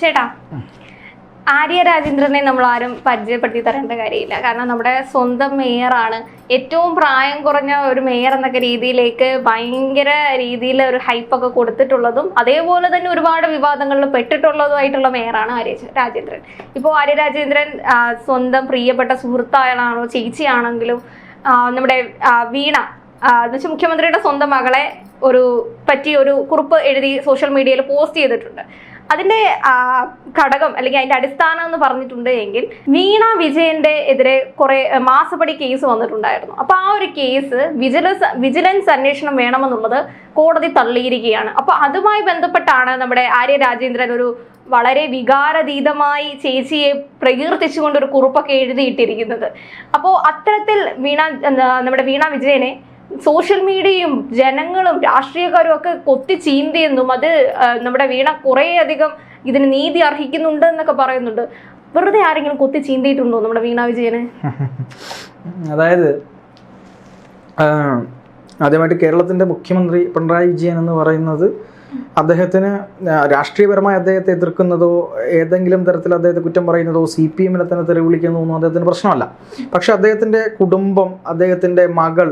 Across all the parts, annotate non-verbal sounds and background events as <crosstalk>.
ചേട്ടാ ആര്യ രാജേന്ദ്രനെ നമ്മൾ ആരും പരിചയപ്പെടുത്തി തരേണ്ട കാര്യമില്ല. കാരണം നമ്മുടെ സ്വന്തം മേയറാണ്. ഏറ്റവും പ്രായം കുറഞ്ഞ ഒരു മേയർ എന്നൊക്കെ രീതിയിലേക്ക് ഭയങ്കര രീതിയിൽ ഒരു ഹൈപ്പൊക്കെ കൊടുത്തിട്ടുള്ളതും അതേപോലെ തന്നെ ഒരുപാട് വിവാദങ്ങളിൽ പെട്ടിട്ടുള്ളതുമായിട്ടുള്ള മേയറാണ് ആര്യ രാജേന്ദ്രൻ. ഇപ്പോൾ ആര്യ രാജേന്ദ്രൻ സ്വന്തം പ്രിയപ്പെട്ട സുഹൃത്തായാലാണോ ചേച്ചിയാണെങ്കിലും നമ്മുടെ വീണ എന്നുവെച്ചാൽ മുഖ്യമന്ത്രിയുടെ സ്വന്തം മകളെ ഒരു പറ്റി ഒരു കുറിപ്പ് എഴുതി സോഷ്യൽ മീഡിയയിൽ പോസ്റ്റ് ചെയ്തിട്ടുണ്ട്. അതിന്റെ ഘടകം അല്ലെങ്കിൽ അതിന്റെ അടിസ്ഥാനം എന്ന് പറഞ്ഞിട്ടുണ്ട് എങ്കിൽ വീണ വിജയന്റെ എതിരെ കുറെ മാസപ്പടി കേസ് വന്നിട്ടുണ്ടായിരുന്നു. അപ്പൊ ആ ഒരു കേസ് വിജിലൻസ് വിജിലൻസ് അന്വേഷണം വേണമെന്നുള്ളത് കോടതി തള്ളിയിരിക്കുകയാണ്. അപ്പൊ അതുമായി ബന്ധപ്പെട്ടാണ് നമ്മുടെ ആര്യ രാജേന്ദ്രൻ ഒരു വളരെ വികാരതീതമായി ചേച്ചിയെ പ്രകീർത്തിച്ചുകൊണ്ട് ഒരു കുറിപ്പൊക്കെ എഴുതിയിട്ടിരിക്കുന്നത്. അപ്പോൾ അത്തരത്തിൽ വീണ നമ്മുടെ വീണ വിജയനെ സോഷ്യൽ മീഡിയയും ജനങ്ങളും രാഷ്ട്രീയക്കാരും ഒക്കെ കൊത്തി ചീന്തിയെന്നും അത് നമ്മുടെ വീണ കുറേ അധികം ഇതിന് നീതി അർഹിക്കുന്നുണ്ട് എന്നൊക്കെ പറയുന്നുണ്ട്. വെറുതെ ആരെങ്കിലും കൊത്തി ചീന്തിയിട്ടുണ്ടോ നമ്മുടെ വീണ വിജയനെ? <laughs> അതായത് ആദ്യമായിട്ട് കേരളത്തിന്റെ മുഖ്യമന്ത്രി പിണറായി വിജയൻ എന്ന് പറയുന്നത് അദ്ദേഹത്തിന് രാഷ്ട്രീയപരമായി അദ്ദേഹത്തെ എതിർക്കുന്നതോ ഏതെങ്കിലും തരത്തിൽ അദ്ദേഹത്തെ കുറ്റം പറയുന്നതോ സി പി എമ്മിനെ തന്നെ തെറി വിളിക്കുന്നതൊന്നും അദ്ദേഹത്തിന് പ്രശ്നമല്ല. പക്ഷേ അദ്ദേഹത്തിന്റെ കുടുംബം അദ്ദേഹത്തിന്റെ മകൾ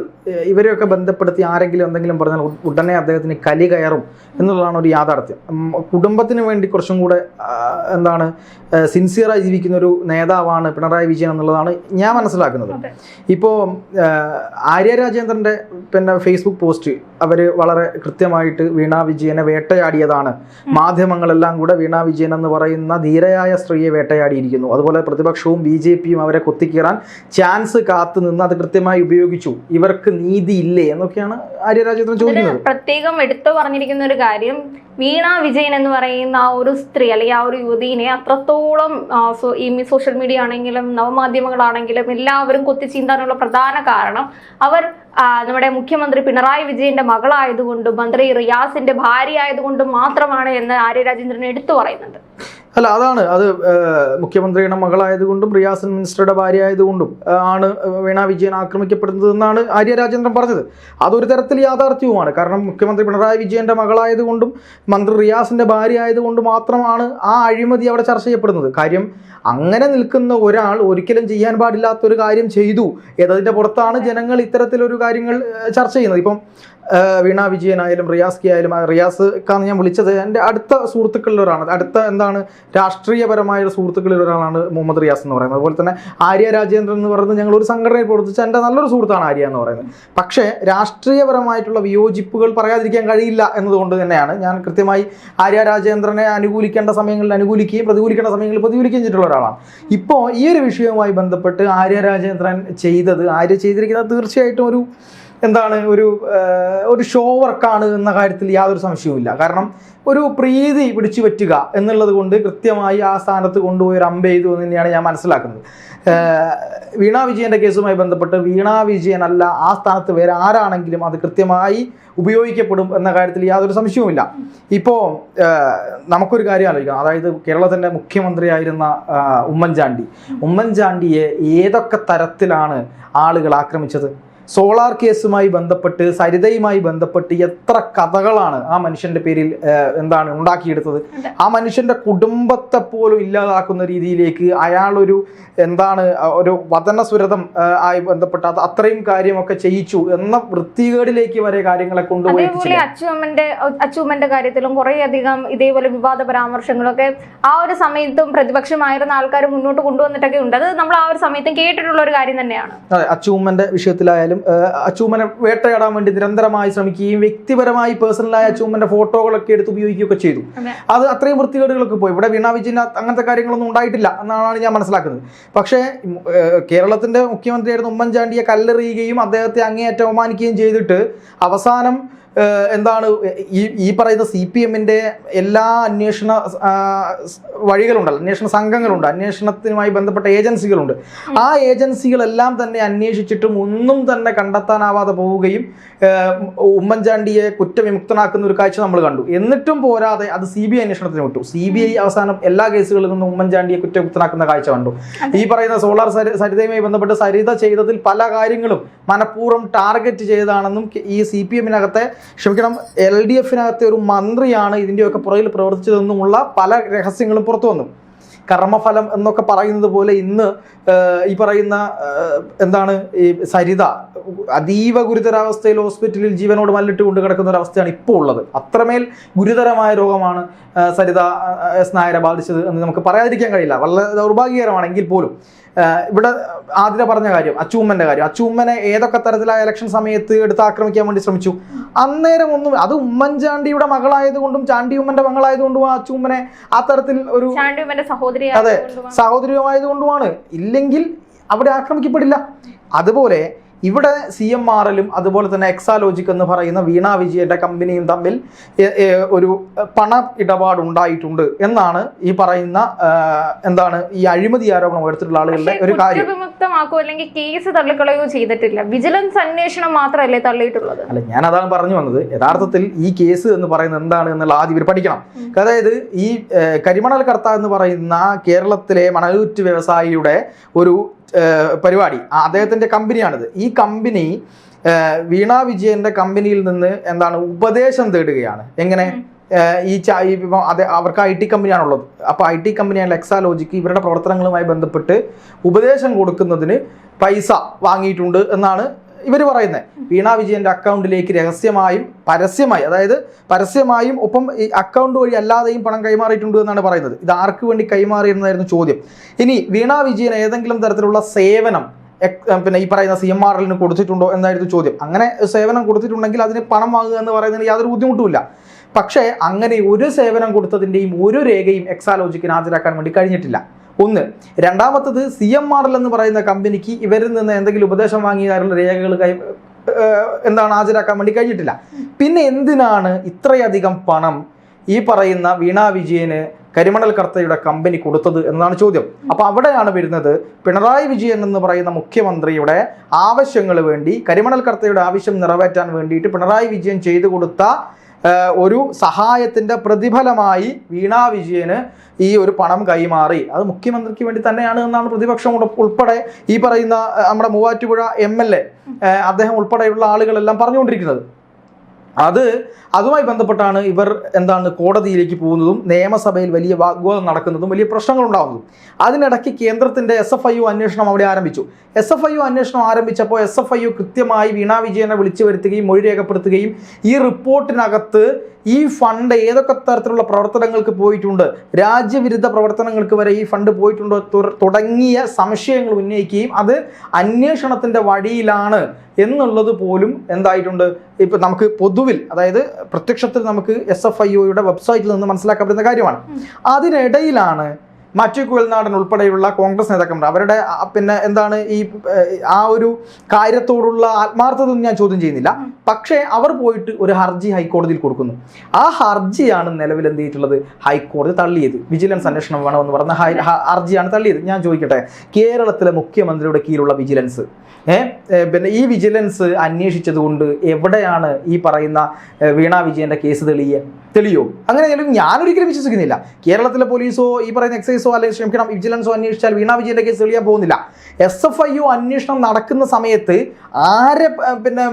ഇവരെയൊക്കെ ബന്ധപ്പെടുത്തി ആരെങ്കിലും എന്തെങ്കിലും പറഞ്ഞാൽ ഉടനെ അദ്ദേഹത്തിന് കലി കയറും എന്നുള്ളതാണ് ഒരു യാഥാർത്ഥ്യം. കുടുംബത്തിന് വേണ്ടി കുറച്ചും കൂടെ എന്താണ് സിൻസിയറായി ജീവിക്കുന്ന ഒരു നേതാവാണ് പിണറായി വിജയൻ എന്നുള്ളതാണ് ഞാൻ മനസ്സിലാക്കുന്നത്. ഇപ്പോൾ ആര്യ രാജേന്ദ്രന്റെ പിന്നെ ഫേസ്ബുക്ക് പോസ്റ്റ് അവർ വളരെ കൃത്യമായിട്ട് വീണാ വിജയനെ വേട്ടയാടിയതാണ്. മാധ്യമങ്ങളെല്ലാം കൂടെ വീണ വിജയൻ എന്ന് പറയുന്ന ധീരയായ സ്ത്രീയെ വേട്ടയാടിയിരിക്കുന്നു. അതുപോലെ പ്രതിപക്ഷവും ബി ജെ പിയും അവരെ കൊത്തിക്കീറാൻ ചാൻസ് കാത്തു നിന്ന് അത് കൃത്യമായി ഉപയോഗിച്ചു. ഇവർക്ക് നീതി ഇല്ലേ എന്നൊക്കെയാണ് ആര്യരാജേന്ദ്രൻ ചോദിക്കുന്നത്. പ്രത്യേകം എടുത്തു പറഞ്ഞിരിക്കുന്ന ഒരു കാര്യം വീണ വിജയൻ എന്ന് പറയുന്ന ആ ഒരു സ്ത്രീ അല്ലെങ്കിൽ ആ ഒരു യുവതിനെ അത്രത്തോളം ഈ സോഷ്യൽ മീഡിയ ആണെങ്കിലും നവമാധ്യമങ്ങളാണെങ്കിലും എല്ലാവരും കൊത്തി ചീന്താനുള്ള പ്രധാന കാരണം അവർ നമ്മുടെ മുഖ്യമന്ത്രി പിണറായി വിജയന്റെ മകളായതുകൊണ്ടും മന്ത്രി റിയാസിന്റെ ഭാര്യ ആയതുകൊണ്ടും മാത്രമാണ് എന്ന് ആര്യ രാജേന്ദ്രൻ എടുത്തു പറയുന്നുണ്ട് അല്ല അതാണ്. അത് മുഖ്യമന്ത്രിയുടെ മകളായതുകൊണ്ടും റിയാസൻ മിനിസ്റ്ററുടെ ഭാര്യ ആയതുകൊണ്ടും ആണ് വീണ വിജയൻ ആക്രമിക്കപ്പെടുന്നതെന്നാണ് ആര്യ രാജേന്ദ്രൻ പറഞ്ഞത്. അതൊരു തരത്തിൽ യാഥാർത്ഥ്യവുമാണ്. കാരണം മുഖ്യമന്ത്രി പിണറായി വിജയന്റെ മകളായതുകൊണ്ടും മന്ത്രി റിയാസിന്റെ ഭാര്യ ആയതുകൊണ്ട് മാത്രമാണ് ആ അഴിമതി അവിടെ ചർച്ച ചെയ്യപ്പെടുന്നത്. കാര്യം അങ്ങനെ നിൽക്കുന്ന ഒരാൾ ഒരിക്കലും ചെയ്യാൻ പാടില്ലാത്ത ഒരു കാര്യം ചെയ്തു എന്നതിന്റെ പുറത്താണ് ജനങ്ങൾ ഇത്തരത്തിലൊരു കാര്യങ്ങൾ ചർച്ച ചെയ്യുന്നത്. ഇപ്പം വീണ വിജയനായാലും റിയാസ്കി ആയാലും ആ റിയാസ് ഞാൻ വിളിച്ചത്. എന്റെ അടുത്ത സുഹൃത്തുക്കളിൽ ഒരാളാണ് അടുത്ത എന്താണ് രാഷ്ട്രീയപരമായ സുഹൃത്തുക്കളിൽ ഒരാളാണ് മുഹമ്മദ് റിയാസ് എന്ന് പറയുന്നത്. അതുപോലെ തന്നെ ആര്യ രാജേന്ദ്രൻ എന്ന് പറയുന്നത് ഞങ്ങൾ ഒരു സംഘടനയിൽ പ്രവർത്തിച്ച എന്റെ നല്ലൊരു സുഹൃത്താണ് ആര്യ എന്ന് പറയുന്നത്. പക്ഷേ രാഷ്ട്രീയപരമായിട്ടുള്ള വിയോജിപ്പുകൾ പറയാതിരിക്കാൻ കഴിയില്ല എന്നതുകൊണ്ട് തന്നെയാണ് ഞാൻ കൃത്യമായി ആര്യ രാജേന്ദ്രനെ അനുകൂലിക്കേണ്ട സമയങ്ങളിൽ അനുകൂലിക്കുകയും പ്രതികൂലിക്കേണ്ട സമയങ്ങളിൽ പ്രതികൂലിക്കുകയും ചെയ്തിട്ടുള്ള ഒരാളാണ്. ഇപ്പോൾ ഈ ഒരു വിഷയവുമായി ബന്ധപ്പെട്ട് ആര്യ രാജേന്ദ്രൻ ചെയ്തത് ആര്യ ചെയ്തിരിക്കുന്നത് തീർച്ചയായിട്ടും ഒരു എന്താണ് ഒരു ഒരു ഷോ വർക്കാണ് എന്ന കാര്യത്തിൽ യാതൊരു സംശയവുമില്ല. കാരണം ഒരു പ്രീതി പിടിച്ചു പറ്റുക എന്നുള്ളത് കൊണ്ട് കൃത്യമായി ആ സ്ഥാനത്ത് കൊണ്ടുപോയി ഒരു അമ്പ ചെയ്തു എന്ന് തന്നെയാണ് ഞാൻ മനസ്സിലാക്കുന്നത്. വീണ വിജയന്റെ കേസുമായി ബന്ധപ്പെട്ട് വീണ വിജയനല്ല ആ സ്ഥാനത്ത് വേറെ ആരാണെങ്കിലും അത് കൃത്യമായി ഉപയോഗിക്കപ്പെടും എന്ന കാര്യത്തിൽ യാതൊരു സംശയവുമില്ല. ഇപ്പോൾ നമുക്കൊരു കാര്യം ആലോചിക്കാം. അതായത് കേരളത്തിന്റെ മുഖ്യമന്ത്രിയായിരുന്ന ഉമ്മൻചാണ്ടി. ഉമ്മൻചാണ്ടിയെ ഏതൊക്കെ തരത്തിലാണ് ആളുകൾ ആക്രമിച്ചത്? സോളാർ കേസുമായി ബന്ധപ്പെട്ട് സരിതയുമായി ബന്ധപ്പെട്ട് എത്ര കഥകളാണ് ആ മനുഷ്യന്റെ പേരിൽ എന്താണ് ഉണ്ടാക്കിയെടുത്തത്? ആ മനുഷ്യന്റെ കുടുംബത്തെ പോലും ഇല്ലാതാക്കുന്ന രീതിയിലേക്ക് അയാളൊരു എന്താണ് ഒരു വതനസുരതം ആയി ബന്ധപ്പെട്ട അത് അത്രയും കാര്യമൊക്കെ ചെയ്യിച്ചു എന്ന വൃത്തികേടിലേക്ക് വരെ കാര്യങ്ങളെ കൊണ്ടുപോയി? അച്ചുമ്മന്റെ അച്ചുമ്മന്റെ കാര്യത്തിലും കുറേ അധികം ഇതേപോലെ വിവാദ പരാമർശങ്ങളൊക്കെ ആ ഒരു സമയത്തും പ്രതിപക്ഷമായിരുന്ന ആൾക്കാർ മുന്നോട്ട് കൊണ്ടുവന്നിട്ടൊക്കെ ഉണ്ട്. അത് നമ്മൾ ആ ഒരു സമയത്തും കേട്ടിട്ടുള്ള ഒരു കാര്യം തന്നെയാണ്. അതെ അച്ചൂമ്മന്റെ വിഷയത്തിലായാലും അച്ചൂമ്മനെ വേട്ടയാടാൻ വേണ്ടി നിരന്തരമായി ശ്രമിക്കുകയും വ്യക്തിപരമായി പേഴ്സണലായ അച്ചൂമ്മന്റെ ഫോട്ടോകളൊക്കെ എടുത്ത് ഉപയോഗിക്കുകയൊക്കെ ചെയ്തു. അതെ. അത് അത്രയും വൃത്തികേടുകളൊക്കെ പോയി. ഇവിടെ വീണ വിജയൻ അങ്ങനത്തെ കാര്യങ്ങളൊന്നും ഉണ്ടായിട്ടില്ല എന്നാണ് ഞാൻ മനസ്സിലാക്കുന്നത്. പക്ഷേ കേരളത്തിന്റെ മുഖ്യമന്ത്രിയായിരുന്ന ഉമ്മൻചാണ്ടിയെ കല്ലെറിയുകയും അദ്ദേഹത്തെ അങ്ങേയറ്റം അവമാനിക്കുകയും ചെയ്തിട്ട് അവസാനം എന്താണ് ഈ ഈ പറയുന്ന സി പി എമ്മിന്റെ എല്ലാ അന്വേഷണ വഴികളുണ്ടല്ലോ അന്വേഷണ സംഘങ്ങളുണ്ട് അന്വേഷണത്തിനുമായി ബന്ധപ്പെട്ട ഏജൻസികളുണ്ട്. ആ ഏജൻസികളെല്ലാം തന്നെ അന്വേഷിച്ചിട്ടും ഒന്നും തന്നെ കണ്ടെത്താനാവാതെ പോവുകയും ഉമ്മൻചാണ്ടിയെ കുറ്റവിമുക്തനാക്കുന്ന ഒരു കാഴ്ച നമ്മൾ കണ്ടു. എന്നിട്ടും പോരാതെ അത് സി ബി ഐ അന്വേഷണത്തിന് വിട്ടു. സി ബി ഐ അവസാനം എല്ലാ കേസുകളിൽ നിന്നും ഉമ്മൻചാണ്ടിയെ കുറ്റവിമുക്തനാക്കുന്ന കാഴ്ച കണ്ടു. ഈ പറയുന്ന സോളാർ സരി സരിതയുമായി ബന്ധപ്പെട്ട് സരിത ചെയ്തതിൽ പല കാര്യങ്ങളും മനഃപൂർവം ടാർഗറ്റ് ചെയ്തതാണെന്നും ഈ സി പി എമ്മിനകത്തെ ക്ഷമിക്കണം എൽ ഡി എഫിനകത്തെ ഒരു മന്ത്രിയാണ് ഇതിന്റെയൊക്കെ പുറകിൽ പ്രവർത്തിച്ചതെന്നുമുള്ള പല രഹസ്യങ്ങളും പുറത്തു വന്നു. കർമ്മഫലം എന്നൊക്കെ പറയുന്നത് പോലെ ഇന്ന് ഈ പറയുന്ന എന്താണ് ഈ സരിത അതീവ ഗുരുതരാവസ്ഥയിൽ ഹോസ്പിറ്റലിൽ ജീവനോട് മല്ലിട്ട് കൊണ്ട് കിടക്കുന്ന ഒരു അവസ്ഥയാണ് ഇപ്പോൾ ഉള്ളത്. അത്രമേൽ ഗുരുതരമായ രോഗമാണ് സരിത സ്നായരെ ബാധിച്ചത് എന്ന് നമുക്ക് പറയാതിരിക്കാൻ കഴിയില്ല. വളരെ ദൗർഭാഗ്യകരമാണെങ്കിൽ പോലും. ഇവിടെ ആതിര പറഞ്ഞ കാര്യം അച്ചൂമ്മന്റെ കാര്യം. അച്ചൂമ്മനെ ഏതൊക്കെ തരത്തിലായ ഇലക്ഷൻ സമയത്ത് എടുത്ത് ആക്രമിക്കാൻ വേണ്ടി ശ്രമിച്ചു? അന്നേരം ഒന്നും അത് ഉമ്മൻചാണ്ടിയുടെ മകളായതുകൊണ്ടും ചാണ്ടി ഉമ്മന്റെ മകളായതുകൊണ്ടും ആ അച്ചൂമ്മനെ ആ തരത്തിൽ ഒരു സഹോദരി അതെ സാഹോദര്യമായതുകൊണ്ടുമാണ്. ഇല്ലെങ്കിൽ അവിടെ ആക്രമിക്കപ്പെടില്ല. അതുപോലെ ഇവിടെ സി എം ആർ എല്ലും അതുപോലെ തന്നെ എക്സാലോജിക് എന്ന് പറയുന്ന വീണ വിജയന്റെ കമ്പനിയും തമ്മിൽ ഒരു പണ ഇടപാട് ഉണ്ടായിട്ടുണ്ട് എന്നാണ് ഈ പറയുന്ന എന്താണ് ഈ അഴിമതി ആരോപണം ഉയർത്തിയിട്ടുള്ള ആളുകളുടെ ഒരു കാര്യം. അല്ലെങ്കിൽ കേസ് തള്ളിക്കളയോ ചെയ്തിട്ടില്ല. വിജിലൻസ് അന്വേഷണം മാത്രമല്ലേ തള്ളിയിട്ടുള്ളത്? അല്ല ഞാൻ അതാണ് പറഞ്ഞു വന്നത്. യഥാർത്ഥത്തിൽ ഈ കേസ് എന്ന് പറയുന്നത് എന്താണ് എന്നുള്ള ആദ്യം ഇവർ പഠിക്കണം. അതായത് ഈ കരിമണൽ കർത്ത എന്ന് പറയുന്ന കേരളത്തിലെ മണലൂറ്റ് വ്യവസായിയുടെ ഒരു പരിപാടി. അദ്ദേഹത്തിന്റെ അദ്ദേഹത്തിന്റെ കമ്പനിയാണിത്. ഈ കമ്പനി വീണ വിജയന്റെ കമ്പനിയിൽ നിന്ന് എന്താണ് ഉപദേശം തേടുകയാണ്. എങ്ങനെ? ഈ ചാ ഈ ഇപ്പം അത് അവർക്ക് ഐ ടി കമ്പനിയാണുള്ളത്. അപ്പോൾ ഐ ടി കമ്പനിയാണ് എക്സാലോജിക്ക് ഇവരുടെ പ്രവർത്തനങ്ങളുമായി ബന്ധപ്പെട്ട് ഉപദേശം കൊടുക്കുന്നതിന് പൈസ വാങ്ങിയിട്ടുണ്ട് എന്നാണ് ഇവർ പറയുന്നത് വീണ വിജയന്റെ അക്കൗണ്ടിലേക്ക് രഹസ്യമായും പരസ്യമായി അതായത് പരസ്യമായും ഒപ്പം ഈ അക്കൗണ്ട് വഴി അല്ലാതെയും പണം കൈമാറിയിട്ടുണ്ട് എന്നാണ് പറയുന്നത്. ഇത് ആർക്ക് വേണ്ടി കൈമാറി എന്നതായിരുന്നു ചോദ്യം. ഇനി വീണ വിജയൻ ഏതെങ്കിലും തരത്തിലുള്ള സേവനം പിന്നെ ഈ പറയുന്ന സി എം ആർ എല്ലിന് കൊടുത്തിട്ടുണ്ടോ എന്നായിരുന്നു ചോദ്യം. അങ്ങനെ സേവനം കൊടുത്തിട്ടുണ്ടെങ്കിൽ അതിന് പണം വാങ്ങുക എന്ന് പറയുന്നതിന് യാതൊരു ബുദ്ധിമുട്ടുമില്ല. പക്ഷേ അങ്ങനെ ഒരു സേവനം കൊടുത്തതിന്റെയും ഒരു രേഖയും എക്സാലോജിക്കിന് ഹാജരാക്കാൻ വേണ്ടി കഴിഞ്ഞിട്ടില്ല. ഒന്ന്. രണ്ടാമത്തത് സി എം ആർ എൽ എന്ന് പറയുന്ന കമ്പനിക്ക് ഇവരിൽ നിന്ന് എന്തെങ്കിലും ഉപദേശം വാങ്ങിയതായുള്ള രേഖകൾ കൈ എന്താണ് ഹാജരാക്കാൻ വേണ്ടി കഴിഞ്ഞിട്ടില്ല. പിന്നെ എന്തിനാണ് ഇത്രയധികം പണം ഈ പറയുന്ന വീണ വിജയന് കരിമണൽ കർത്തയുടെ കമ്പനി കൊടുത്തത് എന്നതാണ് ചോദ്യം. അപ്പൊ അവിടെയാണ് വരുന്നത് പിണറായി വിജയൻ എന്ന് പറയുന്ന മുഖ്യമന്ത്രിയുടെ ആവശ്യങ്ങൾ വേണ്ടി കരിമണൽ കർത്തയുടെ ആവശ്യം നിറവേറ്റാൻ വേണ്ടിയിട്ട് പിണറായി വിജയൻ ചെയ്തു കൊടുത്ത ഒരു സഹായത്തിന്റെ പ്രതിഫലമായി വീണാ വിജയന് ഈ ഒരു പണം കൈമാറി. അത് മുഖ്യമന്ത്രിക്ക് വേണ്ടി തന്നെയാണ് എന്നാണ് പ്രതിപക്ഷം ഉൾപ്പ- ഉൾപ്പെടെ ഈ പറയുന്ന നമ്മുടെ മൂവാറ്റുപുഴ എം എൽ എ അദ്ദേഹം ഉൾപ്പെടെയുള്ള ആളുകളെല്ലാം പറഞ്ഞുകൊണ്ടിരിക്കുന്നത്. അത് അതുമായി ബന്ധപ്പെട്ടാണ് ഇവർ എന്താണ് കോടതിയിലേക്ക് പോകുന്നതും നിയമസഭയിൽ വലിയ വാഗ്വാദം നടക്കുന്നതും വലിയ പ്രശ്നങ്ങൾ ഉണ്ടാകുന്നതും അതിനിടയ്ക്ക് കേന്ദ്രത്തിന്റെ എസ് എഫ് ഐ യു അന്വേഷണം അവിടെ ആരംഭിച്ചു. എസ് എഫ് ഐ യു അന്വേഷണം ആരംഭിച്ചപ്പോൾ എസ് എഫ് ഐ യു കൃത്യമായി വീണ വിജയനെ വിളിച്ചു വരുത്തുകയും മൊഴി രേഖപ്പെടുത്തുകയും ഈ റിപ്പോർട്ടിനകത്ത് ഈ ഫണ്ട് ഏതൊക്കെ തരത്തിലുള്ള പ്രവർത്തനങ്ങൾക്ക് പോയിട്ടുണ്ട് രാജ്യവിരുദ്ധ പ്രവർത്തനങ്ങൾക്ക് വരെ ഈ ഫണ്ട് പോയിട്ടുണ്ടോ തുടങ്ങിയ സംശയങ്ങൾ ഉന്നയിക്കുകയും അത് അന്വേഷണത്തിന്റെ വഴിയിലാണ് എന്നുള്ളത് പോലും എന്തായിട്ടുണ്ട്? ഇപ്പം നമുക്ക് പൊതുവിൽ അതായത് പ്രത്യക്ഷത്തിൽ നമുക്ക് എസ് എഫ് ഐ ഒയുടെ വെബ്സൈറ്റിൽ നിന്ന് മനസ്സിലാക്കാൻ പറ്റുന്ന കാര്യമാണ് അതിനിടയിലാണ് മറ്റു കുഴൽനാടൻ ഉൾപ്പെടെയുള്ള കോൺഗ്രസ് നേതാക്കന്മാർ അവരുടെ പിന്നെ എന്താണ് ഈ ആ ഒരു കാര്യത്തോടുള്ള ആത്മാർത്ഥതൊന്നും ഞാൻ ചോദ്യം ചെയ്യുന്നില്ല. പക്ഷേ അവർ പോയിട്ട് ഒരു ഹർജി ഹൈക്കോടതിയിൽ കൊടുക്കുന്നു. ആ ഹർജിയാണ് നിലവിൽ എന്ത് ചെയ്തിട്ടുള്ളത്? ഹൈക്കോടതി തള്ളിയത്. വിജിലൻസ് അന്വേഷണം വേണമെന്ന് പറഞ്ഞ ഹർജിയാണ് തള്ളിയത്. ഞാൻ ചോദിക്കട്ടെ കേരളത്തിലെ മുഖ്യമന്ത്രിയുടെ കീഴിലുള്ള വിജിലൻസ് ഏ ഏ, പിന്നെ ഈ വിജിലൻസ് അന്വേഷിച്ചത് കൊണ്ട് എവിടെയാണ് ഈ പറയുന്ന വീണാ വിജയന്റെ കേസ് തെളിയ? തെളിയോ ഞാൻ ഞാനൊരിക്കലും വിശ്വസിക്കുന്നില്ല. കേരളത്തിലെ പോലീസോ ഈ പറയുന്ന എക്സൈസോ അല്ലെങ്കിൽ ക്ഷമിക്കണം വിജിലൻസോ അന്വേഷിച്ചാൽ വീണ വിജയന്റെ കേസ് തെളിയാൻ പോകുന്നില്ല. എസ് എഫ് ഐ ഒ അന്വേഷണം നടക്കുന്ന സമയത്ത് ആരെ പിന്നെ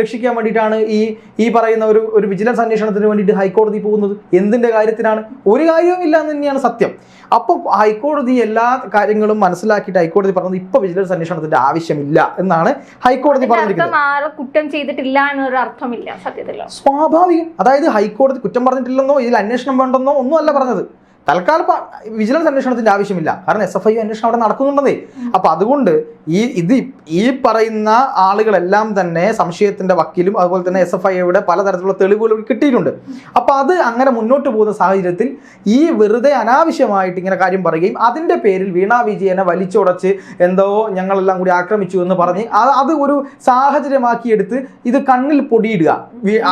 രക്ഷിക്കാൻ വേണ്ടിയിട്ടാണ് ഈ ഈ പറയുന്ന ഒരു ഒരു വിജിലൻസ് അന്വേഷണത്തിന് വേണ്ടിയിട്ട് ഹൈക്കോടതി പോകുന്നത്? എന്തിന്റെ കാര്യത്തിനാണ്? ഒരു കാര്യവും ഇല്ല എന്ന് തന്നെയാണ് സത്യം. അപ്പോൾ ഹൈക്കോടതി എല്ലാ കാര്യങ്ങളും മനസ്സിലാക്കിയിട്ട് ഹൈക്കോടതി പറഞ്ഞത് ഇപ്പൊ വിജിലൻസ് അന്വേഷണത്തിന്റെ ആവശ്യമില്ല എന്നാണ് ഹൈക്കോടതി പറഞ്ഞിരിക്കുന്നത്. കുറ്റം ചെയ്തിട്ടില്ല എന്നൊരു അർത്ഥമില്ല സത്യത്തിൽ സ്വാഭാവികം. അതായത് ഹൈക്കോടതി കുറ്റം പറഞ്ഞിട്ടില്ലെന്നോ ഇതിൽ അന്വേഷണം വേണ്ടെന്നോ ഒന്നുമല്ല പറഞ്ഞത്. തൽക്കാലം വിജിലൻസ് അന്വേഷണത്തിന്റെ ആവശ്യമില്ല. കാരണം എസ് എഫ് ഐ അന്വേഷണം അവിടെ നടക്കുന്നുണ്ടെന്നേ. അപ്പൊ അതുകൊണ്ട് ഈ ഇത് ഈ പറയുന്ന ആളുകളെല്ലാം തന്നെ സംശയത്തിന്റെ വക്കീലും അതുപോലെ തന്നെ എസ് എഫ് ഐയുടെ പലതരത്തിലുള്ള തെളിവുകൾ കിട്ടിയിട്ടുണ്ട്. അപ്പോൾ അത് അങ്ങനെ മുന്നോട്ട് പോകുന്ന സാഹചര്യത്തിൽ ഈ വെറുതെ അനാവശ്യമായിട്ട് ഇങ്ങനെ കാര്യം പറയുകയും അതിന്റെ പേരിൽ വീണ വിജയനെ വലിച്ചുടച്ച് എന്തോ ഞങ്ങളെല്ലാം കൂടി ആക്രമിച്ചു എന്ന് പറഞ്ഞ് അത് ഒരു സാഹചര്യമാക്കിയെടുത്ത് ഇത് കണ്ണിൽ പൊടിയിടുക.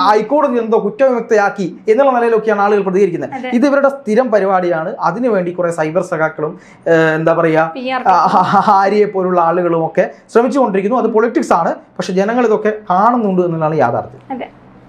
ഹൈക്കോടതി എന്തോ കുറ്റവിമുക്തയാക്കി എന്നുള്ള നിലയിലൊക്കെയാണ് ആളുകൾ പ്രതികരിക്കുന്നത്. ഇത് ഇവരുടെ സ്ഥിരം പരിപാടിയാണ്. അതിനുവേണ്ടി കുറെ സൈബർ സഖാക്കളും എന്താ പറയാ പി പോലുള്ള ആ, പോലുള്ള ഒക്കെ ശ്രമിച്ചുകൊണ്ടിരിക്കുന്നു. അത് പൊളിറ്റിക്സ് ആണ്. പക്ഷെ ജനങ്ങൾ ഇതൊക്കെ കാണുന്നുണ്ട് എന്നുള്ളതാണ് യാഥാർത്ഥ്യം.